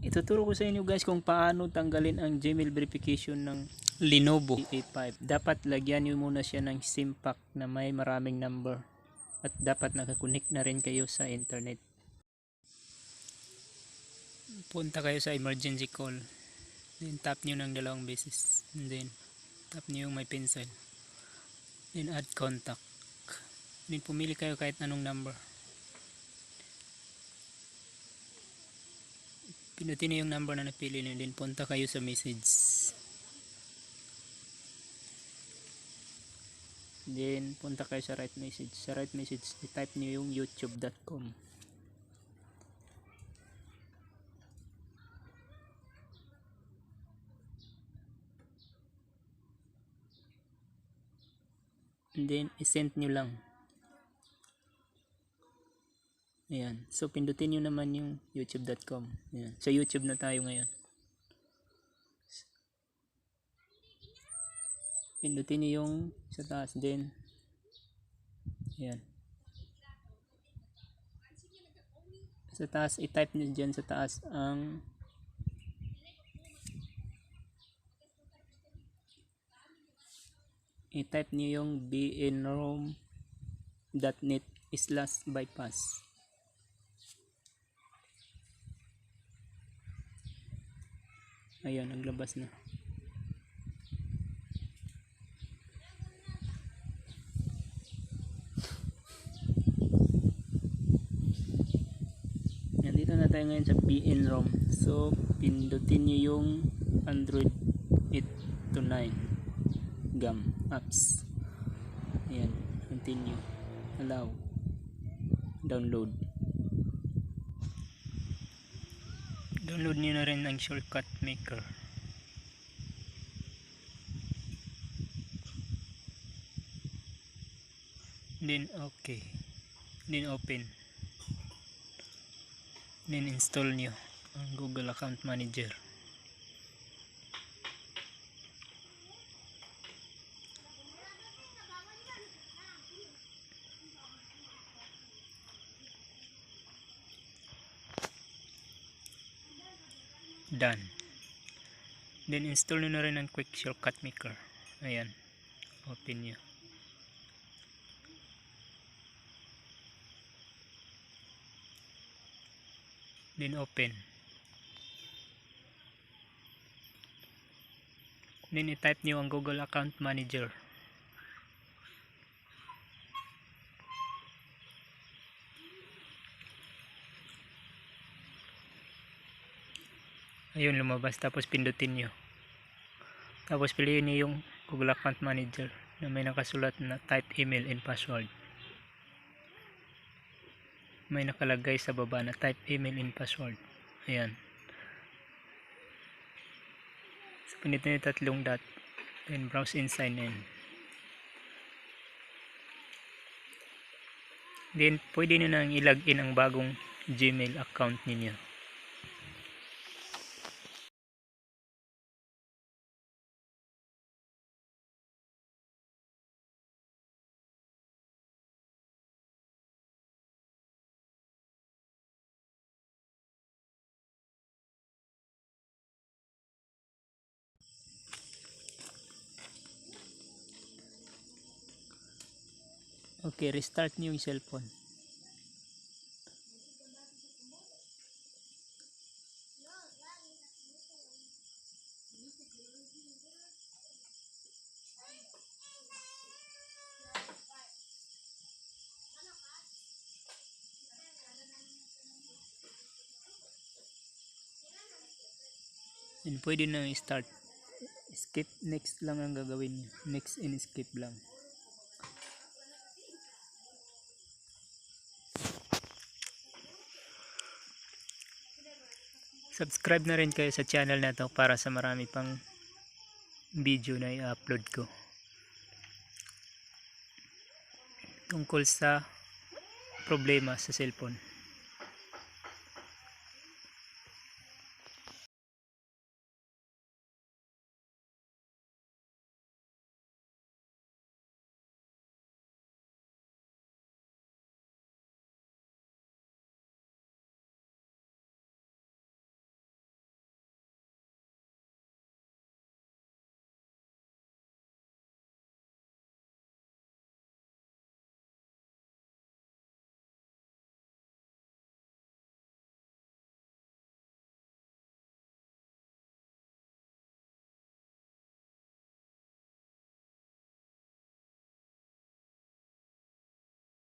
Ituturo ko sa inyo guys kung paano tanggalin ang Gmail verification ng Lenovo A5. Dapat lagyan nyo muna siya ng SIM pack na may maraming number. At dapat nakakonect na rin kayo sa internet. Punta kayo sa emergency call. Then tap nyo ng dalawang beses. And then tap nyo yung may pencil. Then add contact. Then pumili kayo kahit anong number. Pinutin niyo yung number na napili niyo. Then punta kayo sa message. Then punta kayo sa right message. Sa right message, i-type niyo yung youtube.com. And then i-send nyo lang. Ayan. So, pindutin nyo naman yung youtube.com. Ayan. Sa YouTube na tayo ngayon. Pindutin nyo yung sa taas din. Ayan. Sa taas, i-type nyo dyan sa taas ang i-type nyo yung bnrom.net slash bypass. Ayun, naglabas na. Nandito na tayo ngayon sa BNROM. So, pindutin nyo yung Android 8 to 9 GAM apps. Ayan, continue. Allow. Download. Download nyo na rin ang shortcut maker. Then okay. Then open. Then install nyo ang Google Account Manager. Done. Then install nyo na rin ang quick shortcut maker. Ayan. Open nyo. Then open. Then i-type nyo ang Google Account Manager. Ayun lumabas tapos pindutin nyo. Tapos piliin nyo yung Google Account Manager na may nakasulat na type email and password. May nakalagay sa baba na type email and password. Ayan. So pinitin nyo tatlong dot. Then browse sign in. Then pwede nyo nang ilagin ang bagong Gmail account ninyo. Okay, restart niyo yung cellphone. And pwede na i-start. Skip next lang ang gagawin. Next and skip lang. Subscribe na rin kayo sa channel na to para sa marami pang video na i-upload ko. Tungkol sa problema sa cellphone